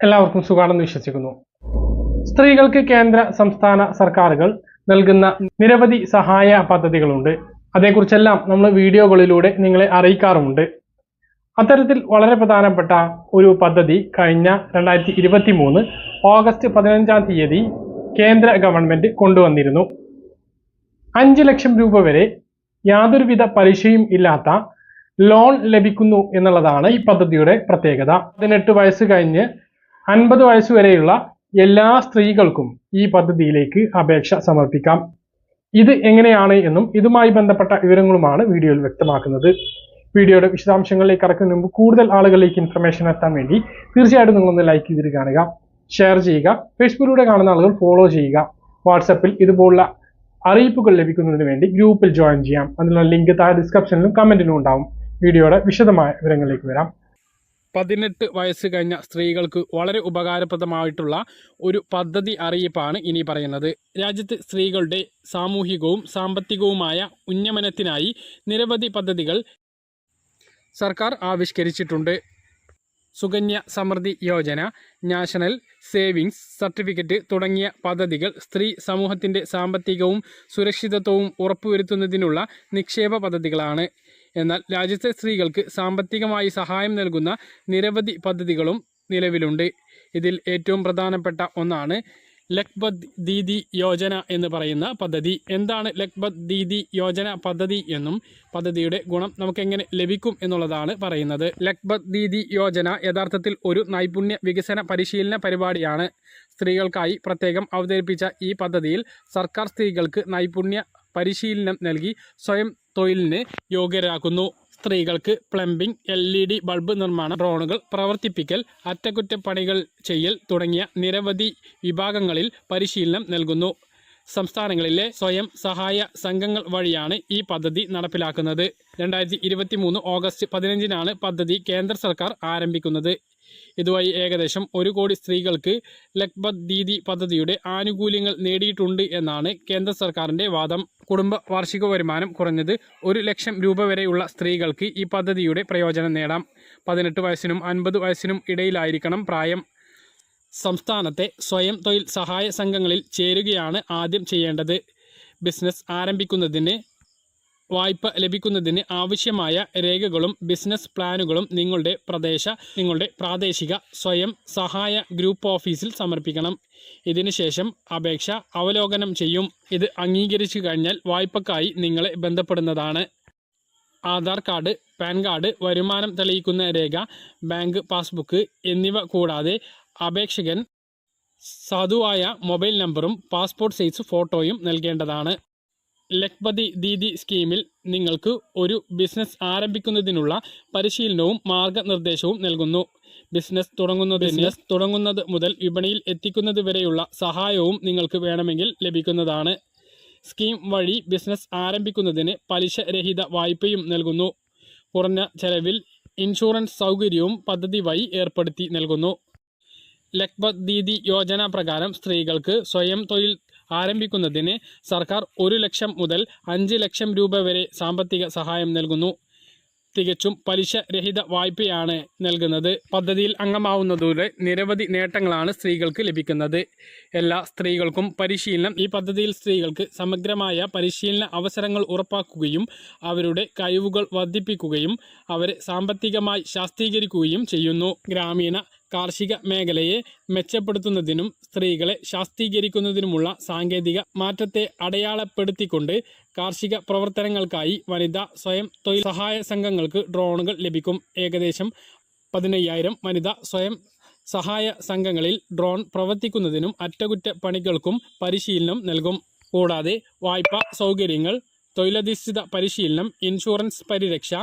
എല്ലാവർക്കും സുഖാണെന്ന് വിശ്വസിക്കുന്നു. സ്ത്രീകൾക്ക് കേന്ദ്ര സംസ്ഥാന സർക്കാരുകൾ നൽകുന്ന നിരവധി സഹായ പദ്ധതികളുണ്ട്. അതേക്കുറിച്ചെല്ലാം നമ്മൾ വീഡിയോകളിലൂടെ നിങ്ങളെ അറിയിക്കാറുമുണ്ട്. അത്തരത്തിൽ വളരെ പ്രധാനപ്പെട്ട ഒരു പദ്ധതി കഴിഞ്ഞ രണ്ടായിരത്തി ഇരുപത്തി മൂന്ന് ഓഗസ്റ്റ് പതിനഞ്ചാം തീയതി കേന്ദ്ര ഗവൺമെന്റ് കൊണ്ടുവന്നിരുന്നു. അഞ്ച് ലക്ഷം രൂപ വരെ യാതൊരുവിധ പലിശയും ഇല്ലാത്ത ലോൺ ലഭിക്കുന്നു എന്നുള്ളതാണ് ഈ പദ്ധതിയുടെ പ്രത്യേകത. പതിനെട്ട് വയസ്സ് കഴിഞ്ഞ് അൻപത് വരെയുള്ള എല്ലാ സ്ത്രീകൾക്കും ഈ പദ്ധതിയിലേക്ക് അപേക്ഷ സമർപ്പിക്കാം. ഇത് എങ്ങനെയാണ് എന്നും ഇതുമായി ബന്ധപ്പെട്ട വിവരങ്ങളുമാണ് വീഡിയോയിൽ വ്യക്തമാക്കുന്നത്. വീഡിയോയുടെ വിശദാംശങ്ങളിലേക്ക് കടക്കുന്നതിന് മുമ്പ് കൂടുതൽ ആളുകളിലേക്ക് ഇൻഫർമേഷൻ എത്താൻ വേണ്ടി തീർച്ചയായിട്ടും നിങ്ങളൊന്ന് ലൈക്ക് ചെയ്തിട്ട് കാണുക. ഷെയർ ചെയ്യുക. ഫേസ്ബുക്കിലൂടെ കാണുന്ന ആളുകൾ ഫോളോ ചെയ്യുക. വാട്സപ്പിൽ ഇതുപോലുള്ള അറിയിപ്പുകൾ ലഭിക്കുന്നതിന് വേണ്ടി ഗ്രൂപ്പിൽ ജോയിൻ ചെയ്യാം. അതിനുള്ള ലിങ്ക് താഴെ ഡിസ്ക്രിപ്ഷനിലും കമന്റിലും ഉണ്ടാവും. വീഡിയോയുടെ വിശദമായ വിവരങ്ങളിലേക്ക് വരാം. പതിനെട്ട് വയസ്സ് കഴിഞ്ഞ സ്ത്രീകൾക്ക് വളരെ ഉപകാരപ്രദമായിട്ടുള്ള ഒരു പദ്ധതി അറിയിപ്പാണ് ഇനി പറയുന്നത്. രാജ്യത്ത് സ്ത്രീകളുടെ സാമൂഹികവും സാമ്പത്തികവുമായ ഉന്നമനത്തിനായി നിരവധി പദ്ധതികൾ സർക്കാർ ആവിഷ്കരിച്ചിട്ടുണ്ട്. Sukanya Samriddhi Yojana national savings certificate തുടങ്ങിയ പദ്ധതികൾ സ്ത്രീ സമൂഹത്തിന്റെ സാമ്പത്തികവും സുരക്ഷിതത്വവും ഉറപ്പുവരുത്തുന്നതിനുള്ള നിക്ഷേപ പദ്ധതികളാണ്. എന്നാൽ രാജ്യത്തെ സ്ത്രീകൾക്ക് സാമ്പത്തികമായി സഹായം നൽകുന്ന നിരവധി പദ്ധതികളും നിലവിലുണ്ട്. ഇതിൽ ഏറ്റവും പ്രധാനപ്പെട്ട ഒന്നാണ് ലക്പത് ദീദി യോജന എന്ന് പറയുന്ന പദ്ധതി. എന്താണ് ലക്പത് ദീദി യോജന പദ്ധതി എന്നും പദ്ധതിയുടെ ഗുണം നമുക്ക് എങ്ങനെ ലഭിക്കും എന്നുള്ളതാണ് പറയുന്നത്. ലക്പത് ദീദി യോജന യഥാർത്ഥത്തിൽ ഒരു നൈപുണ്യ വികസന പരിശീലന പരിപാടിയാണ്. സ്ത്രീകൾക്കായി പ്രത്യേകം അവതരിപ്പിച്ച ഈ പദ്ധതിയിൽ സർക്കാർ സ്ത്രീകൾക്ക് നൈപുണ്യ പരിശീലനം നൽകി സ്വയം തൊഴിലിന് യോഗ്യരാക്കുന്നു. സ്ത്രീകൾക്ക് plumbing L E D bulb നിർമ്മാണം ഡ്രോണുകൾ പ്രവർത്തിപ്പിക്കൽ അറ്റകുറ്റപ്പണികൾ ചെയ്യൽ തുടങ്ങിയ നിരവധി വിഭാഗങ്ങളിൽ പരിശീലനം നൽകുന്നു. സംസ്ഥാനങ്ങളിലെ സ്വയം സഹായ സംഘങ്ങൾ വഴിയാണ് ഈ പദ്ധതി നടപ്പിലാക്കുന്നത്. രണ്ടായിരത്തി ഇരുപത്തി മൂന്ന് ഓഗസ്റ്റ് പതിനഞ്ചിനാണ് പദ്ധതി കേന്ദ്ര സർക്കാർ ആരംഭിക്കുന്നത്. ഇതുവഴി ഏകദേശം ഒരു കോടി സ്ത്രീകൾക്ക് ലക്ബത് ദീദി പദ്ധതിയുടെ ആനുകൂല്യങ്ങൾ നേടിയിട്ടുണ്ട് എന്നാണ് കേന്ദ്ര സർക്കാരിന്റെ വാദം. കുടുംബ വാർഷിക വരുമാനം കുറഞ്ഞത് ഒരു ലക്ഷം രൂപ വരെയുള്ള സ്ത്രീകൾക്ക് ഈ പദ്ധതിയുടെ പ്രയോജനം നേടാം. പതിനെട്ട് വയസ്സിനും അൻപത് വയസ്സിനും ഇടയിലായിരിക്കണം പ്രായം. സംസ്ഥാനത്തെ സ്വയം തൊഴിൽ സഹായ സംഘങ്ങളിൽ ചേരുകയാണ് ആദ്യം ചെയ്യേണ്ടത്. ബിസിനസ് ആരംഭിക്കുന്നതിന് വായ്പ ലഭിക്കുന്നതിന് ആവശ്യമായ രേഖകളും ബിസിനസ് പ്ലാനുകളും നിങ്ങളുടെ പ്രദേശ നിങ്ങളുടെ പ്രാദേശിക സ്വയം സഹായ ഗ്രൂപ്പ് ഓഫീസിൽ സമർപ്പിക്കണം. ഇതിനുശേഷം അപേക്ഷ അവലോകനം ചെയ്യും. ഇത് അംഗീകരിച്ചു കഴിഞ്ഞാൽ വായ്പക്കായി നിങ്ങളെ ബന്ധപ്പെടുന്നതാണ്. ആധാർ കാർഡ് പാൻ കാർഡ് വരുമാനം തെളിയിക്കുന്ന രേഖ ബാങ്ക് പാസ്ബുക്ക് എന്നിവ കൂടാതെ അപേക്ഷകൻ സാധുവായ മൊബൈൽ നമ്പറും പാസ്പോർട്ട് സൈസ് ഫോട്ടോയും നൽകേണ്ടതാണ്. ലഖ്പതി ദീദി സ്കീമിൽ നിങ്ങൾക്ക് ഒരു ബിസിനസ് ആരംഭിക്കുന്നതിനുള്ള പരിശീലനവും മാർഗനിർദ്ദേശവും നൽകുന്നു. ബിസിനസ് തുടങ്ങുന്നത് ബിസിനസ് തുടങ്ങുന്നത് മുതൽ വിപണിയിൽ എത്തിക്കുന്നത് വരെയുള്ള സഹായവും നിങ്ങൾക്ക് വേണമെങ്കിൽ ലഭിക്കുന്നതാണ്. സ്കീം വഴി ബിസിനസ് ആരംഭിക്കുന്നതിന് പലിശരഹിത വായ്പയും നൽകുന്നു. കുറഞ്ഞ ചെലവിൽ ഇൻഷുറൻസ് സൗകര്യവും പദ്ധതി വഴി ഏർപ്പെടുത്തി നൽകുന്നു. ലഖ്പത് ദീദി യോജന പ്രകാരം സ്ത്രീകൾക്ക് സ്വയം തൊഴിൽ ആരംഭിക്കുന്നതിന് സർക്കാർ ഒരു ലക്ഷം മുതൽ അഞ്ച് ലക്ഷം രൂപ വരെ സാമ്പത്തിക സഹായം നൽകുന്നു. തികച്ചും പലിശ രഹിത വായ്പയാണ് നൽകുന്നത്. പദ്ധതിയിൽ അംഗമാവുന്നതോടെ നിരവധി നേട്ടങ്ങളാണ് സ്ത്രീകൾക്ക് ലഭിക്കുന്നത്. എല്ലാ സ്ത്രീകൾക്കും പരിശീലനം ഈ പദ്ധതിയിൽ സ്ത്രീകൾക്ക് സമഗ്രമായ പരിശീലന അവസരങ്ങൾ ഉറപ്പാക്കുകയും അവരുടെ കഴിവുകൾ വർദ്ധിപ്പിക്കുകയും അവരെ സാമ്പത്തികമായി ശാസ്ത്രീകരിക്കുകയും ചെയ്യുന്നു. ഗ്രാമീണ കാർഷിക മേഖലയെ മെച്ചപ്പെടുത്തുന്നതിനും സ്ത്രീകളെ ശാസ്ത്രീകരിക്കുന്നതിനുമുള്ള സാങ്കേതിക മാറ്റത്തെ അടയാളപ്പെടുത്തിക്കൊണ്ട് കാർഷിക പ്രവർത്തനങ്ങൾക്കായി വനിതാ സ്വയം തൊഴിൽ സഹായ സംഘങ്ങൾക്ക് ഡ്രോണുകൾ ലഭിക്കും. ഏകദേശം പതിനയ്യായിരം വനിതാ സ്വയം സഹായ സംഘങ്ങളിൽ ഡ്രോൺ പ്രവർത്തിക്കുന്നതിനും അറ്റകുറ്റപ്പണികൾക്കും പരിശീലനം നൽകും. കൂടാതെ വായ്പാ സൗകര്യങ്ങൾ തൊഴിലധിഷ്ഠിത പരിശീലനം ഇൻഷുറൻസ് പരിരക്ഷ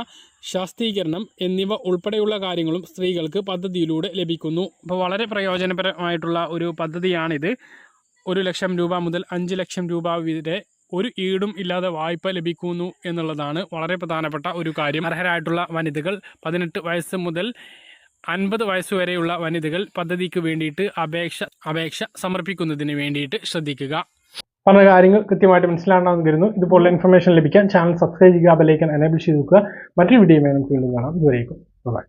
ശാസ്ത്രീകരണം എന്നിവ ഉൾപ്പെടെയുള്ള കാര്യങ്ങളും സ്ത്രീകൾക്ക് പദ്ധതിയിലൂടെ ലഭിക്കുന്നു. അപ്പോൾ വളരെ പ്രയോജനപരമായിട്ടുള്ള ഒരു പദ്ധതിയാണിത്. ഒരു ലക്ഷം രൂപ മുതൽ അഞ്ച് ലക്ഷം രൂപ വരെ ഒരു ഈടും ഇല്ലാതെ വായ്പ ലഭിക്കുന്നു എന്നുള്ളതാണ് വളരെ പ്രധാനപ്പെട്ട ഒരു കാര്യം. അർഹരായിട്ടുള്ള വനിതകൾ പതിനെട്ട് വയസ്സ് മുതൽ അൻപത് വയസ്സ് വരെയുള്ള വനിതകൾ പദ്ധതിക്ക് വേണ്ടിയിട്ട് അപേക്ഷ അപേക്ഷ സമർപ്പിക്കുന്നതിന് വേണ്ടിയിട്ട് ശ്രദ്ധിക്കുക. പറഞ്ഞ കാര്യങ്ങൾ കൃത്യമായിട്ട് മനസ്സിലാണെന്ന് കരുതുന്നു ഇതുപോലുള്ള ഇൻഫർമേഷൻ ലഭിക്കാൻ ചാനൽ സബ്സ്ക്രൈബ് ചെയ്യുക ബെലൈക്കൻ എനേബിൾ ചെയ്ത് നോക്കുക മറ്റൊരു വീഡിയോയുമായി നമുക്ക് വീണ്ടും കാണാം. ഇതുവരേക്കും. ബൈ